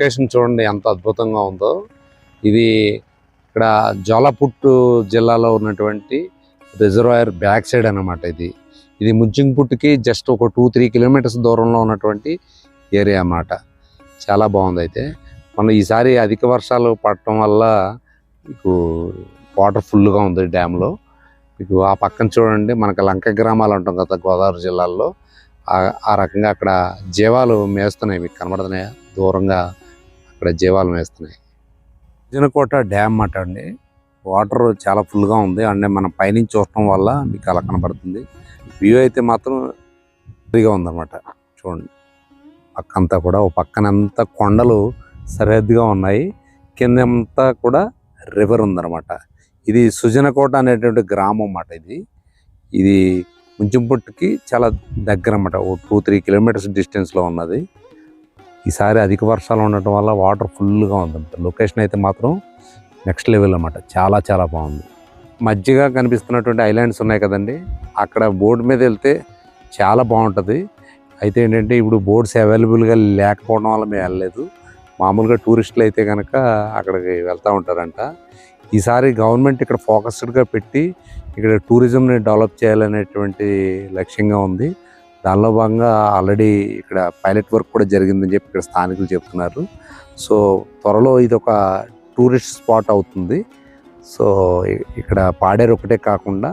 Location చూడండి ఎంత అద్భుతంగా ఉందో. ఇది ఇక్కడ జోలపుట్టు జిల్లాలో ఉన్నటువంటి రిజర్వాయర్ బ్యాక్ సైడ్ అన్నమాట ఇది. ఇది ముంచింగ్పుట్టుకి జస్ట్ ఒక టూ త్రీ కిలోమీటర్స్ దూరంలో ఉన్నటువంటి ఏరియా అన్నమాట. చాలా బాగుంది అయితే మనం ఈసారి అధిక వర్షాలు పడటం వల్ల మీకు వాటర్ ఫుల్గా ఉంది డ్యామ్లో. మీకు ఆ పక్కన చూడండి మనకి లంక గ్రామాలు ఉంటాం కదా గోదావరి జిల్లాల్లో. ఆ- ఆ రకంగా అక్కడ జీవాలు మేస్తున్నాయి మీకు కనబడుతున్నాయా? దూరంగా ఇక్కడ జీవాలు వేస్తున్నాయి విజయనకోట డ్యామ్ అట అండి. వాటర్ చాలా ఫుల్గా ఉంది. అంటే మనం పైనుంచి చూడటం వల్ల మీకు అలా కనబడుతుంది. వ్యూ అయితే మాత్రం ఫ్రీగా ఉందన్నమాట. చూడండి. పక్కంతా కూడా ఓ పక్కనంతా కొండలు సరిహద్దుగా ఉన్నాయి. కిందంతా కూడా రివర్ ఉందన్నమాట. ఇది సుజనకోట అనేటువంటి గ్రామం అన్నమాట ఇది. ఇది ముంచింపుట్టుకి చాలా దగ్గర అన్నమాట ఓ టూ త్రీ కిలోమీటర్స్ డిస్టెన్స్లో ఉన్నది. ఈసారి అధిక వర్షాలు ఉండటం వల్ల వాటర్ ఫుల్గా ఉందంట లొకేషన్ అయితే మాత్రం నెక్స్ట్ లెవెల్ అనమాట చాలా చాలా బాగుంది. మధ్యగా కనిపిస్తున్నటువంటి ఐలాండ్స్ ఉన్నాయి కదండి. అక్కడ బోర్డు మీద వెళ్తే చాలా బాగుంటుంది. అయితే ఏంటంటే ఇప్పుడు బోర్డ్స్ అవైలబుల్గా లేకపోవడం వల్ల మేము వెళ్ళలేదు. మామూలుగా టూరిస్టులు అయితే కనుక అక్కడికి వెళ్తూ ఉంటారంట. ఈసారి గవర్నమెంట్ ఇక్కడ ఫోకస్డ్గా పెట్టి ఇక్కడ టూరిజంని డెవలప్ చేయాలనేటువంటి లక్ష్యంగా ఉంది. దానిలో భాగంగా ఆల్రెడీ ఇక్కడ పైలట్ వర్క్ కూడా జరిగిందని చెప్పి ఇక్కడ స్థానికులు చెప్తున్నారు. సో త్వరలో ఇది ఒక టూరిస్ట్ స్పాట్ అవుతుంది. సో ఇక్కడ పాడేరు ఒకటే కాకుండా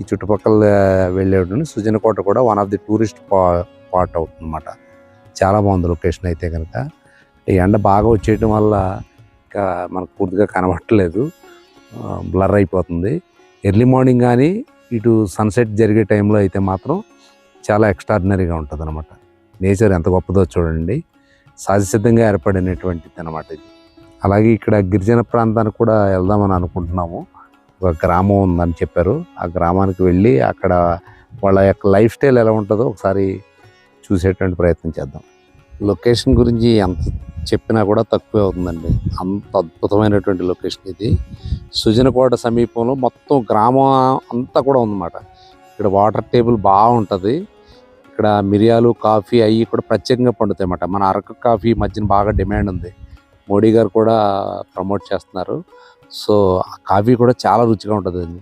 ఈ చుట్టుపక్కల వెళ్ళేటువంటి సుజనకోట కూడా one of the tourist spot అవుతుంది అన్నమాట చాలా బాగుంది లొకేషన్ అయితే కనుక. ఈ ఎండ బాగా వచ్చేయటం వల్ల ఇంకా మనకు పూర్తిగా కనబట్టలేదు బ్లర్ అయిపోతుంది. ఎర్లీ మార్నింగ్ కానీ ఇటు సన్సెట్ జరిగే టైంలో అయితే మాత్రం చాలా ఎక్స్ట్రాడినరీగా ఉంటుంది అనమాట నేచర్ ఎంత గొప్పదో చూడండి. సహజసిద్ధంగా ఏర్పడినటువంటిది అనమాట ఇది. అలాగే ఇక్కడ గిరిజన ప్రాంతానికి కూడా వెళ్దామని అనుకుంటున్నాము. ఒక గ్రామం ఉందని చెప్పారు. ఆ గ్రామానికి వెళ్ళి అక్కడ వాళ్ళ యొక్క లైఫ్ స్టైల్ ఎలా ఉంటుందో ఒకసారి చూసేటువంటి ప్రయత్నం చేద్దాం. లొకేషన్ గురించి ఎంత చెప్పినా కూడా తక్కువే అవుతుందండి. అంత అద్భుతమైనటువంటి లొకేషన్ ఇది. సుజనకోట సమీపంలో మొత్తం గ్రామం అంతా కూడా ఉందన్నమాట. ఇక్కడ వాటర్ టేబుల్ బాగుంటుంది. ఇక్కడ మిరియాలు కాఫీ అవి కూడా ప్రత్యేకంగా పండుతాయి అన్నమాట. మన అరకు కాఫీ మధ్యన బాగా డిమాండ్ ఉంది. మోడీ గారు కూడా ప్రమోట్ చేస్తున్నారు. సో ఆ కాఫీ కూడా చాలా రుచిగా ఉంటుంది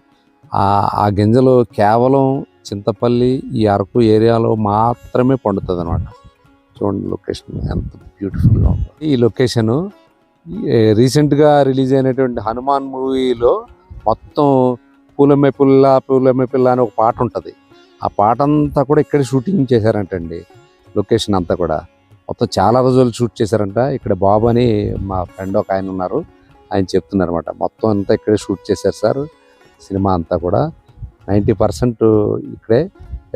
ఆ గింజలు కేవలం చింతపల్లి ఈ అరకు ఏరియాలో మాత్రమే పండుతుంది అనమాట చూడండి లొకేషన్ ఎంత బ్యూటిఫుల్గా ఉంటుంది ఈ లొకేషను రీసెంట్గా రిలీజ్ అయినటువంటి హనుమాన్ మూవీలో మొత్తం పూలమ్మే పుల్ల పూలమ్మే పిల్ల అని ఒక పాట ఉంటుంది. ఆ పాట అంతా కూడా ఇక్కడ షూటింగ్ చేశారంటండి లొకేషన్ అంతా కూడా. మొత్తం చాలా రోజులు షూట్ చేశారంట. ఇక్కడ బాబు అని మా ఫ్రెండ్ ఒక ఆయన ఉన్నారు. ఆయన చెప్తున్నారు అనమాట మొత్తం అంతా ఇక్కడే షూట్ చేశారు సార్ సినిమా అంతా కూడా. నైంటీ పర్సెంట్ ఇక్కడే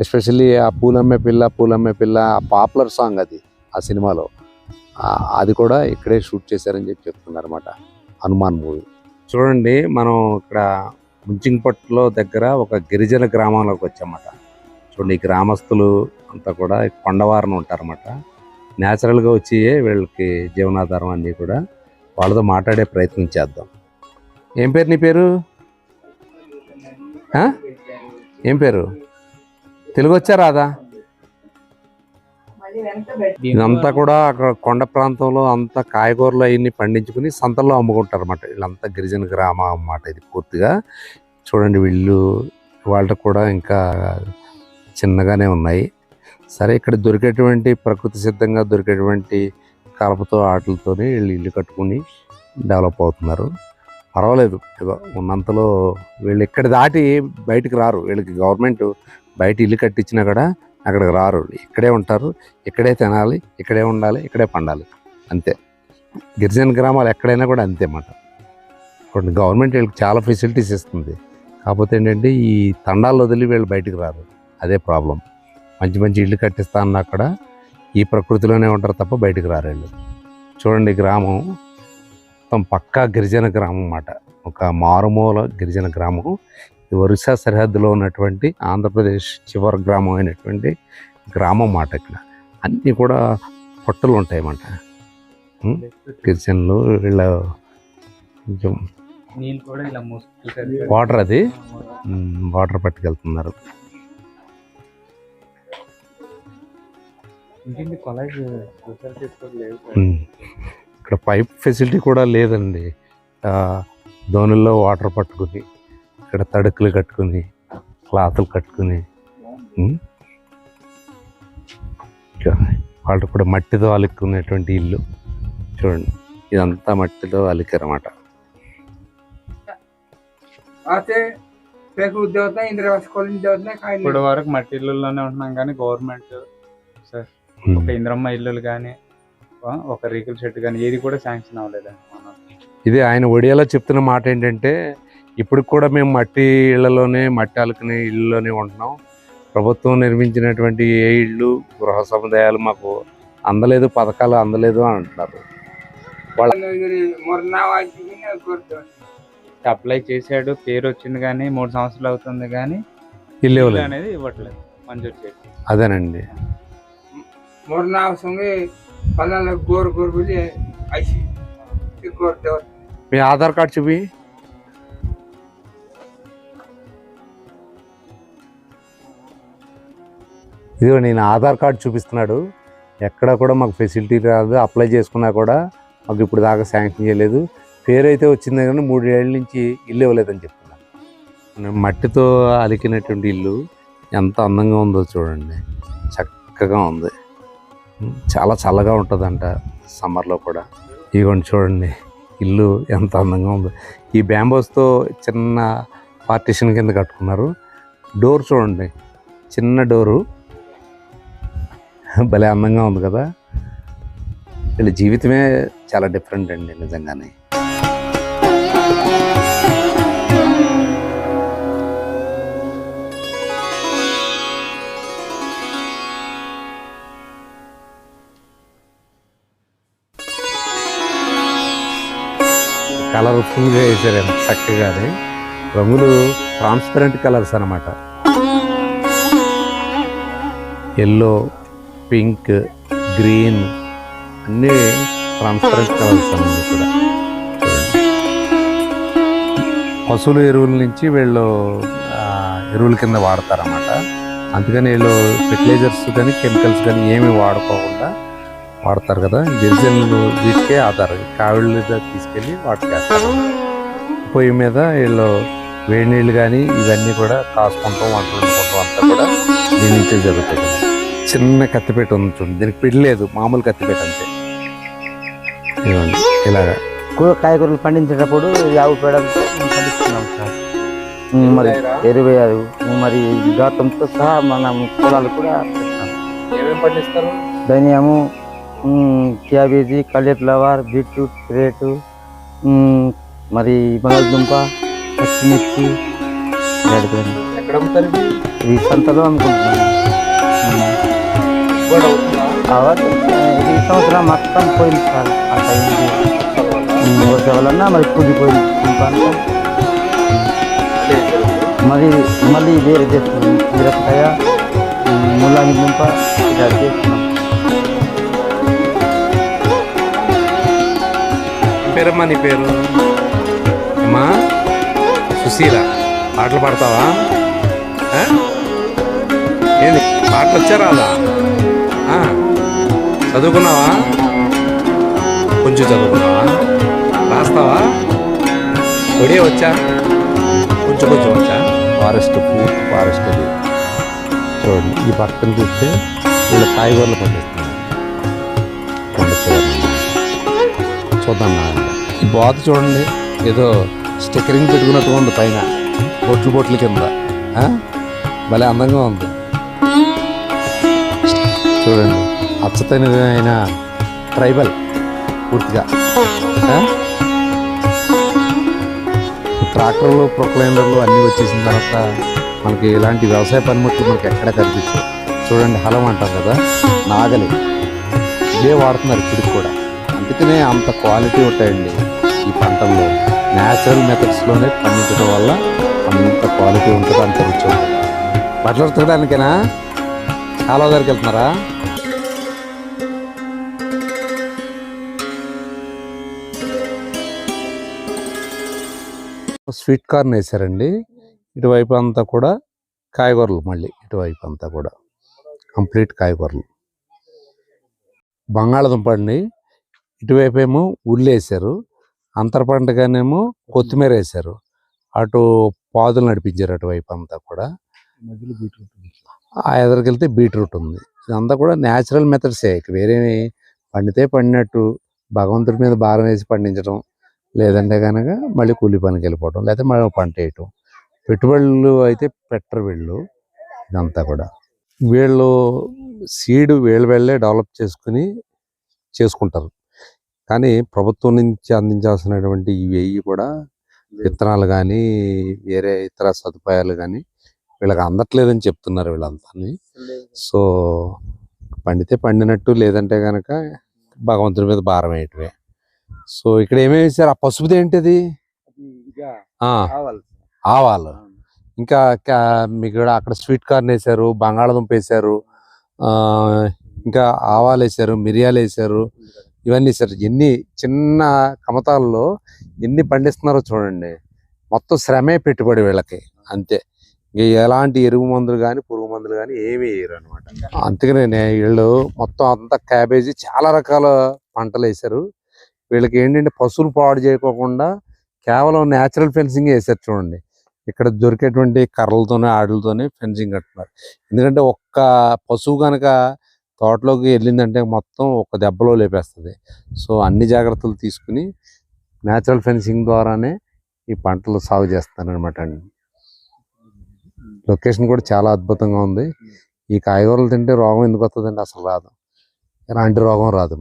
ఎస్పెషల్లీ ఆ పూలమ్మే పిల్ల పూలమ్మే పిల్ల పాపులర్ సాంగ్ అది ఆ సినిమాలో. అది కూడా ఇక్కడే షూట్ చేశారని చెప్పి చెప్తున్నారు అనమాట హనుమాన్ మూవీ. చూడండి మనం ఇక్కడ ముంచింగ్పట్లో దగ్గర ఒక గిరిజన గ్రామంలోకి వచ్చామట. చూడండి ఈ గ్రామస్తులు అంతా కూడా కొండవారన ఉంటారన్నమాట. న్యాచురల్గా వచ్చి వీళ్ళకి జీవనాధారం అన్నీ కూడా వాళ్ళతో మాట్లాడే ప్రయత్నం చేద్దాం. ఏం పేరు నీ పేరు? ఏం పేరు? తెలుగు వచ్చా రాదా? ఇదంతా కూడా అక్కడ కొండ ప్రాంతంలో అంతా కాయగూరలు అవన్నీ పండించుకుని సంతల్లో అమ్ముకుంటారు అన్నమాట వీళ్ళంతా గిరిజన గ్రామం అన్నమాట ఇది పూర్తిగా. చూడండి వీళ్ళు వాళ్ళకి కూడా ఇంకా చిన్నగానే ఉన్నాయి. సరే ఇక్కడ దొరికేటువంటి ప్రకృతి సిద్ధంగా దొరికేటువంటి కలపతో ఆటలతోనే వీళ్ళు ఇల్లు కట్టుకుని డెవలప్ అవుతున్నారు. పర్వాలేదు ఏదో ఉన్నంతలో వీళ్ళు ఇక్కడ దాటి బయటికి రారు. వీళ్ళకి గవర్నమెంట్ బయట ఇల్లు కట్టించినా కూడా అక్కడికి రారు. ఇక్కడే ఉంటారు. ఇక్కడే తినాలి. ఇక్కడే ఉండాలి. ఇక్కడే పండాలి. అంతే. గిరిజన గ్రామాలు ఎక్కడైనా కూడా అంతే అన్నమాట ఇప్పుడు గవర్నమెంట్ వీళ్ళకి చాలా ఫెసిలిటీస్ ఇస్తుంది. కాకపోతే ఏంటంటే ఈ తండాలు వదిలి వీళ్ళు బయటికి రారు. అదే ప్రాబ్లం. మంచి మంచి ఇల్లు కట్టిస్తా అన్నా కూడా ఈ ప్రకృతిలోనే ఉంటారు తప్ప బయటికి రారు వీళ్ళు. చూడండి గ్రామం. మొత్తం పక్కా గిరిజన గ్రామం అన్నమాట ఒక మారుమూల గిరిజన గ్రామం. ఒరిస్సా సరిహద్దులో ఉన్నటువంటి ఆంధ్రప్రదేశ్ చివరి గ్రామం అయినటువంటి గ్రామం మాట ఇక్కడ. అన్నీ కూడా పొట్టలు ఉంటాయి అన్నమాట ఉం? గిరిజనులు వీళ్ళ కొంచెం నీళ్ళు కూడా ఇలా మోసుకుంటారు వాటర్ అది? వాటర్ పట్టుకెళ్తున్నారు. ఇక్కడ పైప్ ఫెసిలిటీ కూడా లేదండి. దోణుల్లో వాటర్ పట్టుకుని. ఇక్కడ తడుకులు కట్టుకుని క్లాతులు కట్టుకుని వాళ్ళు కూడా మట్టితో అలుక్కునేటువంటి ఇల్లు. చూడండి ఇదంతా మట్టితో అలికారన్నమాట. ఇప్పుడు వరకు మట్టి ఇల్లులోనే ఉంటున్నాం కానీ గవర్నమెంట్ సార్ ఒక ఇంద్రమ్మ ఇల్లులు కానీ ఒక రేకుల షెడ్ కానీ ఏది కూడా శాంక్షన్ అవ్వలేదండి. ఇది ఆయన ఒడియాలో చెప్తున్న మాట ఏంటంటే ఇప్పుడు కూడా మేము మట్టి ఇళ్ళలోనే మట్టి అలుకునే ఇళ్ళలోనే ఉంటున్నాం. ప్రభుత్వం నిర్మించినటువంటి ఏ ఇళ్ళు గృహ సముదాయాలు మాకు అందలేదు పథకాలు అందలేదు అని అంటున్నారు. అప్లై చేశాడు పేరు వచ్చింది కానీ మూడు సంవత్సరాలు అవుతుంది కానీ ఇల్లు అనేది ఇవ్వట్లేదు మంజూరు చేసి. అదేనండి. గోరు గోరు మీ ఆధార్ కార్డ్ చూపి. ఇదిగో నేను ఆధార్ కార్డు చూపిస్తున్నాడు. ఎక్కడ కూడా మాకు ఫెసిలిటీ రాదు. అప్లై చేసుకున్నా కూడా మాకు ఇప్పుడు దాకా శాంక్షన్ చేయలేదు. పేరు అయితే వచ్చింది కానీ మూడు ఏళ్ళ నుంచి ఇల్లు ఇవ్వలేదని చెప్తున్నాను మట్టితో అలికినటువంటి ఇల్లు ఎంత అందంగా ఉందో చూడండి. చక్కగా ఉంది. చాలా చల్లగా ఉంటుందంట సమ్మర్లో కూడా. ఇదిగోండి చూడండి. ఇల్లు ఎంత అందంగా ఉందో. ఈ బ్యాంబోస్తో చిన్న పార్టీషన్ కింద కట్టుకున్నారు. డోర్ చూడండి. చిన్న డోరు. భలే అందంగా ఉంది కదా. వీళ్ళ జీవితమే చాలా డిఫరెంట్ అండి నిజంగానే. కలర్ఫుల్గా వేసారు ఎంత అది. రంగులు ట్రాన్స్పరెంట్ కలర్స్ అన్నమాట. ఎల్లో పింక్ గ్రీన్ అన్నీ ట్రాన్స్పరెంట్ కలర్స్ అన్నీ కూడా. పశువుల ఎరువుల నుంచి వీళ్ళు ఎరువుల కింద వాడతారన్నమాట. అందుకని వీళ్ళు ఫెర్టిలైజర్స్ కానీ కెమికల్స్ కానీ ఏమి వాడుకోకుండా వాడతారు కదా. గిరిజనులు వీటికే ఆధారం. కావిళ్ళు తీసుకెళ్ళి వాటికేస్తారు పొయ్యి మీద వీళ్ళు వేడి నీళ్ళు కానీ ఇవన్నీ కూడా కాసుకుంటాం వంటలు వండుకుంటాం అంతా కూడా దీని నుంచే జరుగుతుంది చిన్న కత్తిపేట ఉంది చూడండి. దీనికి పిడి లేదు మామూలు కత్తిపేట అంతే. ఇదిగోండి ఇలాగా. కాయగూరలు పండించేటప్పుడు ఆవు పేడతో మేము పండిస్తున్నాం సార్. మరి ఎరువు వేయాలి మరి గౌతంతో సహా మనం పొలాలు కూడా పండిస్తారు? ధనియాము క్యాబేజీ కాలీఫ్లవర్ బీట్రూట్ క్రేటు మరి బంగాళదుంప పచ్చిమిర్చి? ఇది సంతలో అనుకుంటున్నాను? కాబట్టి ఇది ఈ సంవత్సరం మొత్తం పోయింది సార్. ఆ టైంకి వచ్చే వలన మరి కూలిపోయింది. దుంప మరి మళ్ళీ వేరే చేస్తున్నాం మిరపకాయ ఉమ్, ముల్లంగి దుంప ఇలా చేస్తున్నాం. ఏం పేరమ్మా నీ పేరు? అమ్మా సుశీల పాటలు పాడతావా? ఏంది పాటలు వచ్చారా అలా? చదువుకున్నావా? కొంచెం చదువుకున్నావా? రాస్తావా? ఒడే వచ్చా? కొంచెం కొంచెం వచ్చా? ఫారెస్ట్ పూర్తి ఫారెస్ట్ అది చూడండి ఈ పక్కన చూస్తే వీళ్ళు కాయగూరలు పండిస్తున్నారు కొండ. చూద్దాం నా ఈ బాత్ చూడండి ఏదో స్టిక్కరింగ్ పెట్టుకున్నట్టుగా ఉంది పైన. బొట్లు బొట్లు కింద? భలే అందంగా ఉంది. చూడండి. అచ్చతైన ట్రైబల్ పూర్తిగా. ట్రాక్టర్లు ప్రొక్లైనర్లు అన్నీ వచ్చేసిన తర్వాత మనకి ఇలాంటి వ్యవసాయ పనిముట్లు మనకి ఎక్కడ కనిపించవు. చూడండి హలం అంటారు కదా నాగలి. ఇదే వాడుతున్నారు ఇప్పటికి కూడా. అందుకనే అంత క్వాలిటీ ఉంటాయండి ఈ పంటల్లో. న్యాచురల్ మెథడ్స్లోనే పండించడం వల్ల అంత క్వాలిటీ ఉంటుంది అంత రుచి ఉంటుంది బట్టలు ఉతకడానికేనా? చాలా దగ్గరికి వెళ్తున్నారా? స్వీట్ కార్న్ వేసారండి. ఇటువైపు అంతా కూడా కాయగూరలు మళ్ళీ. ఇటువైపు అంతా కూడా కంప్లీట్ కాయగూరలు. బంగాళదుంప అండి ఇటువైపు ఏమో ఉల్లి వేసారు. అంతర పంటగానేమో కొత్తిమీర వేసారు. అటు పాదులు నడిపించారు అటువైపు అంతా కూడా. ఆ ఎదురుకెళ్తే బీట్రూట్ ఉంది. ఇదంతా కూడా న్యాచురల్ మెథడ్సే. వేరే పండితే పండినట్టు భగవంతుడి మీద భారం వేసి పండించడం లేదంటే కనుక మళ్ళీ కూలి పనికి వెళ్ళిపోవడం లేకపోతే మళ్ళీ పంట వేయటం. పెట్టుబడులు అయితే పెట్టరు వీళ్ళు ఇదంతా కూడా. వీళ్ళు సీడ్ వీళ్ళు వీళ్ళే డెవలప్ చేసుకుని చేసుకుంటారు. కానీ ప్రభుత్వం నుంచి అందించాల్సినటువంటి ఇవి కూడా విత్తనాలు కానీ వేరే ఇతర సదుపాయాలు కానీ వీళ్ళకి అందట్లేదని చెప్తున్నారు వీళ్ళంతా సో పండితే పండినట్టు లేదంటే కనుక భగవంతుడి మీద భారం వేయటమే. సో ఇక్కడ ఏమేమి వేసారు ఆ పసుపుది ఏంటిది ఆవాలు. ఇంకా మీకు అక్కడ స్వీట్ కార్న్ వేసారు బంగాళదుంప వేసారు ఆ, ఇంకా ఆవాలు వేసారు మిరియాలు వేసారు ఇవన్నీ వేసారు ఎన్ని చిన్న కమతాల్లో ఎన్ని పండిస్తున్నారో చూడండి. మొత్తం శ్రమే పెట్టుబడి వీళ్ళకి. అంతే. ఇంక ఎలాంటి ఎరువు మందులు కానీ పురుగు మందులు కానీ ఏమీ వేయరు అనమాట అందుకనే వీళ్ళు మొత్తం అంతా క్యాబేజీ చాలా రకాల పంటలు వేసారు వీళ్ళకి ఏంటంటే పశువులు పాడు చేయకోకుండా కేవలం న్యాచురల్ ఫెన్సింగ్ వేసారు చూడండి. ఇక్కడ దొరికేటువంటి కర్రలతోనే ఆడులతోనే ఫెన్సింగ్ కట్టున్నారు ఎందుకంటే ఒక్క పశువు కనుక తోటలోకి వెళ్ళిందంటే మొత్తం ఒక దెబ్బలో లేపేస్తుంది. సో అన్ని జాగ్రత్తలు తీసుకుని న్యాచురల్ ఫెన్సింగ్ ద్వారానే ఈ పంటలు సాగు చేస్తానమాట అనమాట అండి. లొకేషన్ కూడా చాలా అద్భుతంగా ఉంది. ఈ కాయగూరలు తింటే రోగం ఎందుకు వస్తుందండి? అసలు రాదు. ఎలాంటి రోగం రాదు.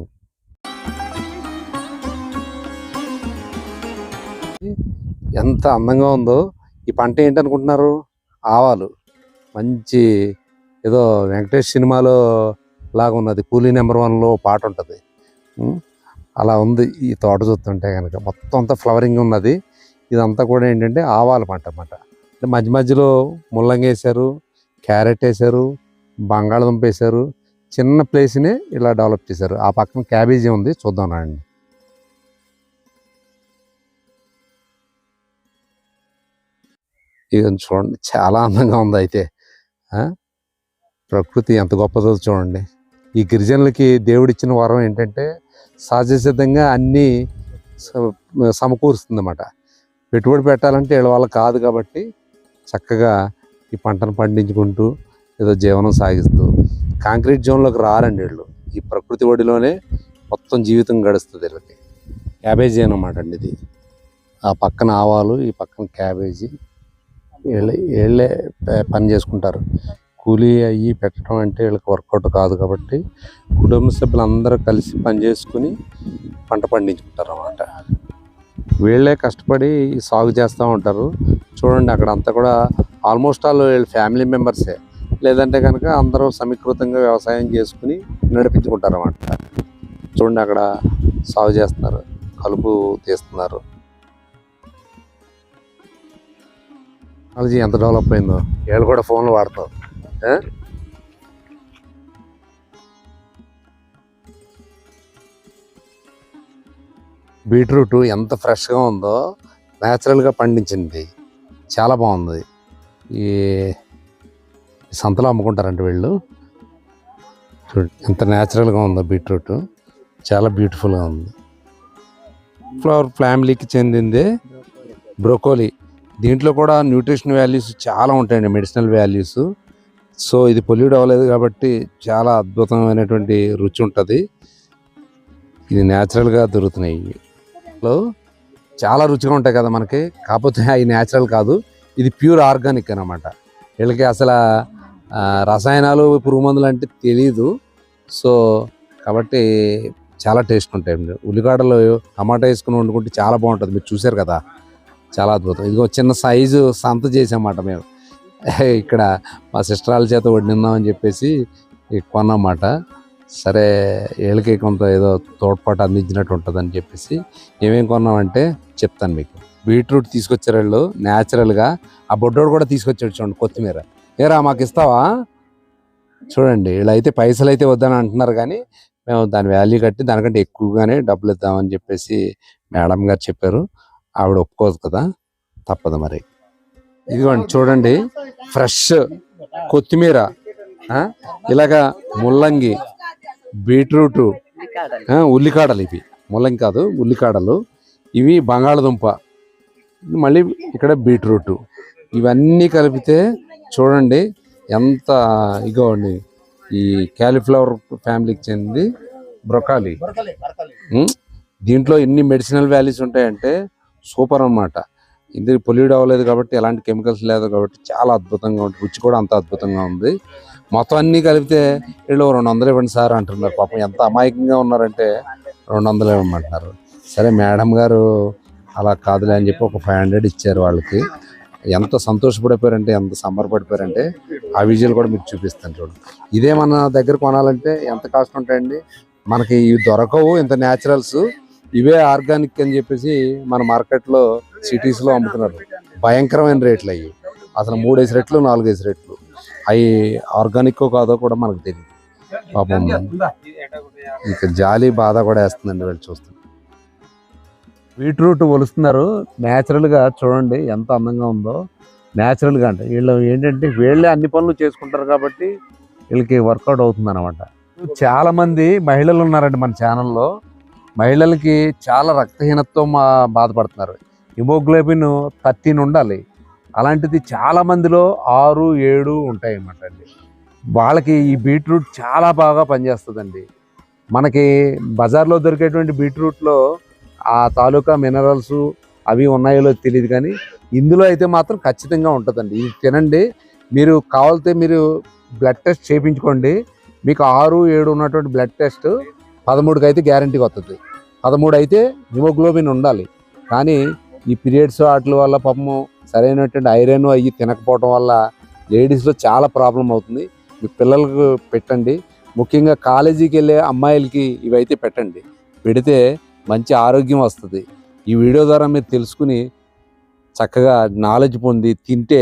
ఎంత అందంగా ఉందో. ఈ పంట ఏంటనుకుంటున్నారు? ఆవాలు. మంచి ఏదో వెంకటేష్ సినిమాలో లాగా ఉన్నది. కూలీ నెంబర్ వన్లో పాట ఉంటుంది. అలా ఉంది ఈ తోట చూస్తుంటే కనుక మొత్తం అంతా ఫ్లవరింగ్ ఉన్నది. ఇదంతా కూడా ఏంటంటే ఆవాల పంట అన్నమాట. అంటే మధ్య మధ్యలో ముల్లంగి వేశారు క్యారెట్ వేశారు బంగాళదుంప వేశారు. చిన్న ప్లేస్ని ఇలా డెవలప్ చేశారు. ఆ పక్కన క్యాబేజీ ఉంది. చూద్దాం రండి. ఇది చూడండి చాలా అందంగా ఉంది అయితే. ప్రకృతి ఎంత గొప్పదో చూడండి. ఈ గిరిజనులకి దేవుడిచ్చిన వరం ఏంటంటే సహజ సిద్ధంగా అన్నీ సమకూరుస్తుంది అన్నమాట పెట్టుబడి పెట్టాలంటే వీళ్ళ వల్ల కాదు కాబట్టి చక్కగా ఈ పంటను పండించుకుంటూ ఏదో జీవనం సాగిస్తూ కాంక్రీట్ జోన్లోకి రారండి వీళ్ళు. ఈ ప్రకృతి ఒడిలోనే మొత్తం జీవితం గడుస్తుంది వీళ్ళకి. క్యాబేజీ అనమాట అండి ఇది. ఆ పక్కన ఆవాలు ఈ పక్కన క్యాబేజీ. వీళ్ళే వీళ్ళే పని చేసుకుంటారు. కూలీ అయ్యి పెట్టడం అంటే వీళ్ళకి వర్కౌట్ కాదు కాబట్టి కుటుంబ సభ్యులందరూ కలిసి పని చేసుకుని పంట పండించుకుంటారు అన్నమాట వీళ్ళే కష్టపడి సాగు చేస్తూ ఉంటారు. చూడండి అక్కడ అంతా కూడా ఆల్మోస్ట్ ఆల్ వీళ్ళ ఫ్యామిలీ మెంబర్సే. లేదంటే కనుక అందరూ సమీకృతంగా వ్యవసాయం చేసుకుని నడిపించుకుంటారు అన్నమాట చూడండి అక్కడ సాగు చేస్తున్నారు. కలుపు తీస్తున్నారు. టెక్నాలజీ ఎంత డెవలప్ అయిందో. వీళ్ళు కూడా ఫోన్లు వాడతారు బీట్రూట్ ఎంత ఫ్రెష్గా ఉందో న్యాచురల్గా పండించింది. చాలా బాగుంది. ఈ సంతలో అమ్ముకుంటారంట వీళ్ళు. చూడు ఎంత న్యాచురల్గా ఉందో బీట్రూట్. చాలా బ్యూటిఫుల్గా ఉంది. ఫ్లవర్ ఫ్యామిలీకి చెందింది బ్రోకోలీ. దీంట్లో కూడా న్యూట్రిషన్ వాల్యూస్ చాలా ఉంటాయండి మెడిసినల్ వాల్యూస్. సో ఇది పొల్యూట్ అవ్వలేదు కాబట్టి చాలా అద్భుతమైనటువంటి రుచి ఉంటుంది. ఇది న్యాచురల్గా దొరుకుతున్నాయి. లో చాలా రుచిగా ఉంటాయి కదా మనకి. కాకపోతే అవి న్యాచురల్ కాదు. ఇది ప్యూర్ ఆర్గానిక్ అనమాట వీళ్ళకి అసలు రసాయనాలు పురుగు మందులు అంటే తెలియదు సో కాబట్టి చాలా టేస్ట్ ఉంటాయి. ఉల్లిగడ్డలు టమాటా వేసుకుని వండుకుంటే చాలా బాగుంటుంది. మీరు చూసారు కదా? చాలా అద్భుతం. ఇదిగో చిన్న సైజు సంత చేసామాట మేము. ఇక్కడ మా సిస్టర్ వాళ్ళ చేత వడ్డిందామని చెప్పేసి కొన్నమాట సరే వీళ్ళకి కొంత ఏదో తోడ్పాటు అందించినట్టు ఉంటుంది అని చెప్పేసి ఏమేమి కొన్నామంటే చెప్తాను మీకు. బీట్రూట్ తీసుకొచ్చారు వాళ్ళు న్యాచురల్గా ఆ బొడ్డోడు కూడా తీసుకొచ్చాడు చూడండి కొత్తిమీర. ఏరా మాకు ఇస్తావా? చూడండి వీళ్ళు అయితే పైసలు అయితే వద్దని అంటున్నారు కానీ మేము దాని వాల్యూ కట్టి దానికంటే ఎక్కువగానే డబ్బులు ఇద్దామని చెప్పేసి మేడం గారు చెప్పారు. ఆవిడ ఒప్పుకోదు కదా? తప్పదు మరి. ఇదిగోండి చూడండి. ఫ్రెష్ కొత్తిమీర ఆ, ఇలాగా ముల్లంగి బీట్రూట్ ఆ, ఉల్లికాడలు ఇవి. ముల్లంగి కాదు ఉల్లికాడలు. ఇవి బంగాళదుంప. మళ్ళీ ఇక్కడ బీట్రూట్. ఇవన్నీ కలిపితే చూడండి ఎంత ఇగోండి ఈ క్యాలీఫ్లవర్ ఫ్యామిలీకి చెంది బ్రొకాలి. దీంట్లో ఎన్ని మెడిసినల్ వాల్యూస్ ఉంటాయంటే సూపర్ అన్నమాట. ఇది పొల్యూడ్ అవ్వలేదు కాబట్టి ఎలాంటి కెమికల్స్ లేదు కాబట్టి చాలా అద్భుతంగా ఉంటుంది. రుచి కూడా అంత అద్భుతంగా ఉంది. మొత్తం అన్ని కలిపితే వీళ్ళు రెండు వందలు ఇవ్వండి సార్ అంటున్నారు. పాపం ఎంత అమాయకంగా ఉన్నారంటే రెండు వందలు ఇవ్వమంటున్నారు. సరే మేడం గారు అలా కాదులే అని చెప్పి ఒక ఫైవ్ హండ్రెడ్ ఇచ్చారు వాళ్ళకి. ఎంత సంతోషపడిపోయారంటే ఎంత సంబరపడిపోయారంటే ఆ విజువల్ కూడా మీకు చూపిస్తాను చూడండి ఇదే మన దగ్గర కొనాలంటే ఎంత కాస్ట్ ఉంటాయండి? మనకి ఇవి దొరకవు ఇంత న్యాచురల్స్. ఇవే ఆర్గానిక్ అని చెప్పేసి మన మార్కెట్లో సిటీస్లో అమ్ముతున్నారు. భయంకరమైన రేట్లు అవి అసలు మూడేసి రెట్లు నాలుగేసి రెట్లు. అవి ఆర్గానిక్ కాదో కూడా మనకు తెలియదు పాపం ఇక జాలి బాధ కూడా వేస్తుందండి వీళ్ళు చూస్తుంటే బీట్రూట్ ఒలుస్తున్నారు. న్యాచురల్గా చూడండి ఎంత అందంగా ఉందో. న్యాచురల్గా అంటే వీళ్ళు ఏంటంటే వీళ్ళే అన్ని పనులు చేసుకుంటారు కాబట్టి వీళ్ళకి వర్కౌట్ అవుతుంది అనమాట చాలామంది మహిళలు ఉన్నారండి మన ఛానల్లో. మహిళలకి చాలా రక్తహీనతతో మా బాధపడుతున్నారు. హిమోగ్లోబిన్ థర్టీన్ ఉండాలి. అలాంటిది చాలా మందిలో ఆరు ఏడు ఉంటాయి అన్నమాట అండి. వాళ్ళకి ఈ బీట్రూట్ చాలా బాగా పనిచేస్తుందండి. మనకి బజార్లో దొరికేటువంటి బీట్రూట్లో ఆ తాలూకా మినరల్స్ అవి ఉన్నాయో తెలియదు కానీ ఇందులో అయితే మాత్రం ఖచ్చితంగా ఉంటుందండి. ఇది తినండి. మీరు కావాలితే మీరు బ్లడ్ టెస్ట్ చేయించుకోండి. మీకు ఆరు ఏడు ఉన్నటువంటి బ్లడ్ టెస్ట్ పదమూడుకి అయితే గ్యారంటీగా వస్తుంది పదమూడు అయితే హిమోగ్లోబిన్ ఉండాలి. కానీ ఈ పీరియడ్స్ వాటి వల్ల పాపము సరైనటువంటి ఐరన్ అయ్యి తినకపోవడం వల్ల లేడీస్లో చాలా ప్రాబ్లం అవుతుంది. మీ పిల్లలకు పెట్టండి. ముఖ్యంగా కాలేజీకి వెళ్ళే అమ్మాయిలకి ఇవైతే పెట్టండి. పెడితే మంచి ఆరోగ్యం వస్తుంది. ఈ వీడియో ద్వారా మీరు తెలుసుకుని చక్కగా నాలెడ్జ్ పొంది తింటే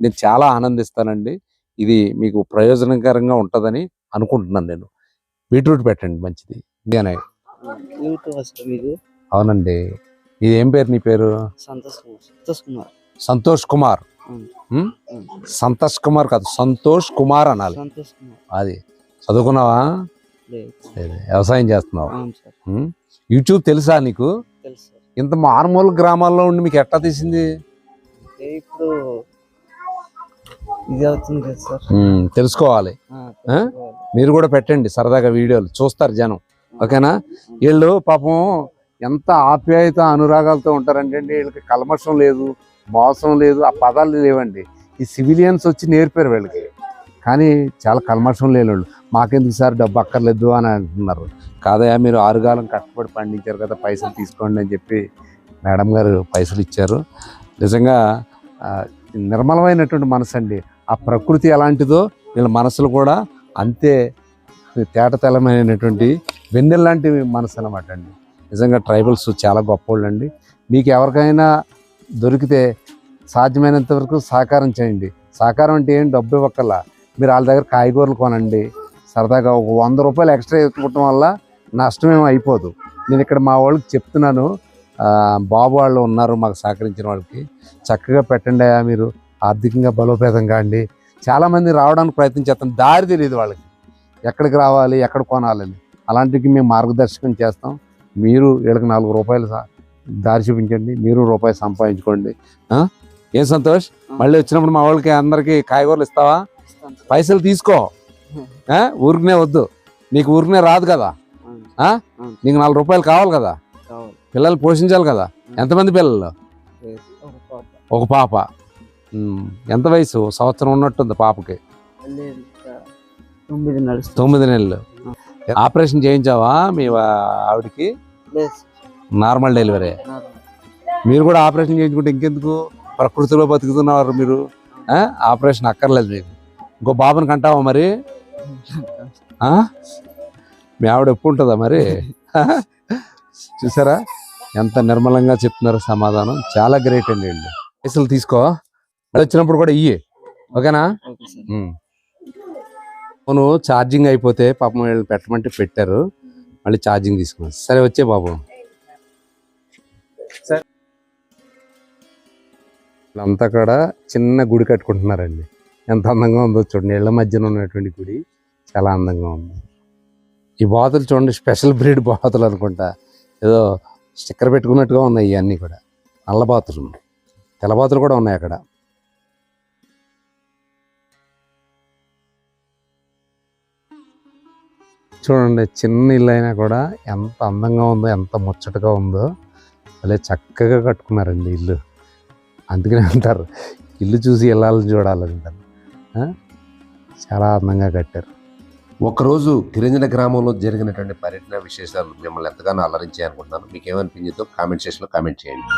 నేను చాలా ఆనందిస్తానండి. ఇది మీకు ప్రయోజనకరంగా ఉంటుందని అనుకుంటున్నాను నేను. బీట్రూట్ పెట్టండి మంచిది. ఇదేనా యూట్యూబ్ అసలు మీది? అవునండి. ఇది ఏం పేరు నీ పేరు? సంతోష్ కుమార్. సంతోష్ కుమార్. కాదు సంతోష్ కుమార్ అనాలి. సంతోష్ కుమార్. అది. చదువుకున్నావా? వ్యవసాయం చేస్తున్నావు? యూట్యూబ్ తెలుసా నీకు? ఇంత మారుమూల గ్రామాల్లో ఉండి మీకు ఎట్లా తీసింది? ఇప్పుడు ఇది అవుతుంది? తెలుసుకోవాలి. మీరు కూడా పెట్టండి సరదాగా వీడియోలు. చూస్తారు జనం. ఓకేనా? వీళ్ళు పాపం ఎంత ఆప్యాయత అనురాగాలతో ఉంటారంటే అండి వీళ్ళకి కల్మషం లేదు మోసం లేదు ఆ పదాలు లేవండి. ఈ సివిలియన్స్ వచ్చి నేర్పారు వీళ్ళకి. కానీ చాలా కల్మషం లేని వాళ్ళు. మాకెందుకు సార్ డబ్బు అక్కర్లేదు అని అంటున్నారు. కాదయా మీరు ఆరుగాలం కష్టపడి పండించారు కదా పైసలు తీసుకోండి అని చెప్పి మేడం గారు పైసలు ఇచ్చారు. నిజంగా నిర్మలమైనటువంటి మనసు అండి. ఆ ప్రకృతి ఎలాంటిదో వీళ్ళ మనసులు కూడా అంతే తేటతలమైనటువంటి వెన్నెల లాంటి మనసు అనమాట అండి. నిజంగా ట్రైబల్స్ చాలా గొప్పవాళ్ళు అండి మీకు ఎవరికైనా దొరికితే సాధ్యమైనంత వరకు సహకారం చేయండి. సహకారం అంటే ఏం? డబ్బు ఇవ్వక్కల మీరు వాళ్ళ దగ్గర కాయగూరలు కొనండి. సరదాగా ఒక వంద రూపాయలు ఎక్స్ట్రా ఎత్తుకోవటం వల్ల నష్టమేమో అయిపోదు. నేను ఇక్కడ మా వాళ్ళకి చెప్తున్నాను. బాబు వాళ్ళు ఉన్నారు మాకు సహకరించిన వాళ్ళకి. చక్కగా పెట్టండి మీరు. ఆర్థికంగా బలోపేతం కాండి చాలామంది రావడానికి ప్రయత్నం చేస్తాం దారి తెలియదు వాళ్ళకి. ఎక్కడికి రావాలి? ఎక్కడ కొనాలని? అలాంటికి మేము మార్గదర్శకం చేస్తాం. మీరు వీళ్ళకి నాలుగు రూపాయలు దారి చూపించండి. మీరు రూపాయి సంపాదించుకోండి? ఏం సంతోష్? మళ్ళీ వచ్చినప్పుడు మా వాళ్ళకి అందరికి కాయగూరలు ఇస్తావా. పైసలు తీసుకో? ఊరికనే వద్దు. నీకు ఊరికనే రాదు కదా. నీకు నాలుగు రూపాయలు కావాలి కదా. పిల్లలు పోషించాలి కదా. ఎంతమంది పిల్లలు. ఒక పాప. ఎంత వయసు? సంవత్సరం ఉన్నట్టుంది పాపకి. తొమ్మిది నెలలు. ఆపరేషన్ చేయించావా మీ ఆవిడకి. నార్మల్ డెలివరీ మీరు కూడా ఆపరేషన్ చేయించుకుంటే ఇంకెందుకు? ప్రకృతిలో బతుకుతున్నారు మీరు? ఆపరేషన్ అక్కర్లేదు మీకు. ఇంకో బాబుని కంటావా మరి? ఆ? మీ ఆవిడ ఎప్పుడు ఉంటుందా మరి? చూసారా? ఎంత నిర్మలంగా చెప్తున్నారు సమాధానం. చాలా గ్రేట్ అండి వీళ్ళు. పైసలు తీసుకో. వచ్చినప్పుడు కూడా ఇయ్యి. ఓకేనా. ఫోను ఛార్జింగ్ అయిపోతే పాపం వీళ్ళు పెట్టమంటే పెట్టారు. మళ్ళీ ఛార్జింగ్ తీసుకున్నాను సరే వచ్చే బాబు. వీళ్ళంతా కూడా చిన్న గుడి కట్టుకుంటున్నారండి. ఎంత అందంగా ఉందో చూడండి. ఇళ్ళ మధ్యన ఉన్నటువంటి గుడి చాలా అందంగా ఉంది. ఈ బాతులు చూడండి స్పెషల్ బ్రీడ్ బాతులు అనుకుంటా. ఏదో స్టిక్కర్ పెట్టుకున్నట్టుగా ఉన్నాయి ఇవన్నీ కూడా. నల్ల బాతులు. తెల్ల బాతులు కూడా ఉన్నాయి అక్కడ. చూడండి చిన్న ఇల్లు అయినా కూడా ఎంత అందంగా ఉందో ఎంత ముచ్చటగా ఉందో భలే చక్కగా కట్టుకున్నారండి ఇల్లు. అందుకనే అంటారు ఇల్లు చూసి వెళ్ళాలని చూడాలంటారు. చాలా అందంగా కట్టారు. ఒకరోజు గిరిజన గ్రామంలో జరిగినటువంటి పర్యటన విశేషాలు మిమ్మల్ని ఎంతగానో అలరించాయి అనుకుంటున్నాను మీకు ఏమనిపించిందో కామెంట్ సెక్షన్లో కామెంట్ చేయండి.